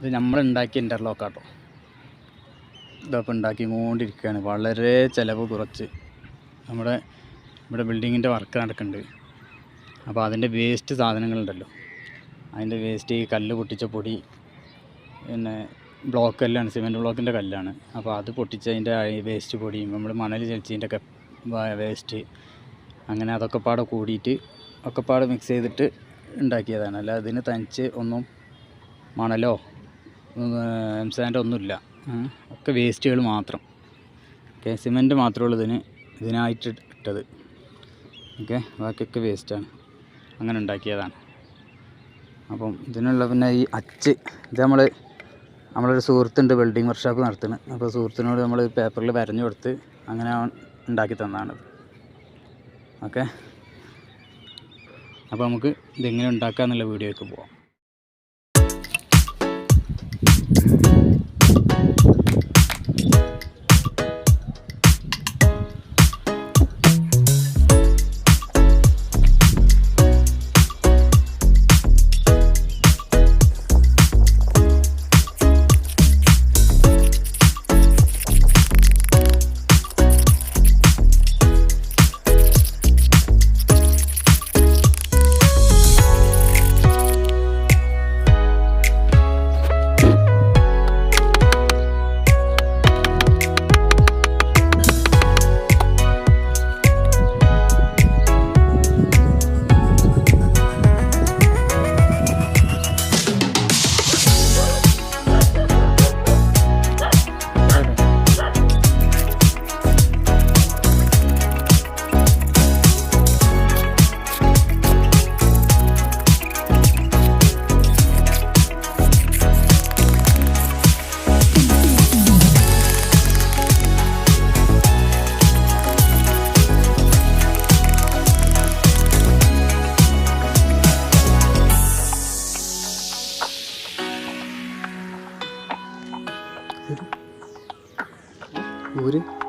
ഇത് നമ്മളുണ്ടാക്കിയ ഇന്റർലോക്കാട്ടോ ഇതപ്പോൾ ഉണ്ടാക്കിക്കൊണ്ടിരിക്കുകയാണ് വളരെ ചിലവ് കുറച്ച്. നമ്മുടെ ഇവിടെ ബിൽഡിങ്ങിന്റെ വർക്ക് നടക്കുന്നുണ്ട് അപ്പോൾ അതിന്റെ വേസ്റ്റ് സാധനങ്ങളുണ്ടല്ലോ. അതിന്റെ വേസ്റ്റ് ഈ കല്ല് പൊട്ടിച്ച പൊടി പിന്നെ ബ്ലോക്ക് കല്ലാണ് സിമെന്റ് ബ്ലോക്കിന്റെ കല്ലാണ്. അപ്പോൾ അത് പൊട്ടിച്ചതിന്റെ വേസ്റ്റ് പൊടിയും നമ്മൾ മണൽ ചലിച്ചതിന്റെ വേസ്റ്റ് അങ്ങനെ അതൊക്കെ പാടെ കൂടിയിട്ട് ഒക്കെ പാടെ മിക്സ് ചെയ്തിട്ട് ഉണ്ടാക്കിയതാണ്. അല്ല അതിന് തനിച്ച് ഒന്നും മണലോ എംസാൻഡോ ഒന്നുമില്ല. ഒക്കെ വേസ്റ്റുകൾ മാത്രം. ഓക്കെ സിമെന്റ് മാത്രമേ ഉള്ളൂ ഇതിന് ഇതിനായിട്ട് ഇട്ടത്. ഓക്കെ ബാക്കിയൊക്കെ വേസ്റ്റാണ് അങ്ങനെ ഉണ്ടാക്കിയതാണ്. അപ്പം ഇതിനുള്ള പിന്നെ ഈ അച്ച് ഇത് നമ്മൾ നമ്മളൊരു സുഹൃത്തുണ്ട് ബിൽഡിംഗ് വർക്ക്ഷോപ്പ് നടത്തുന്നത് അപ്പോൾ സുഹൃത്തിനോട് നമ്മൾ പേപ്പറിൽ വരഞ്ഞു കൊടുത്ത് അങ്ങനെ ഉണ്ടാക്കി തന്നതാണ് ഓക്കെ അപ്പോൾ നമുക്ക് ഇതെങ്ങനെ ഉണ്ടാക്കുക എന്നുള്ള വീഡിയോയ്ക്ക് പോവാം. thank you. ഊര്.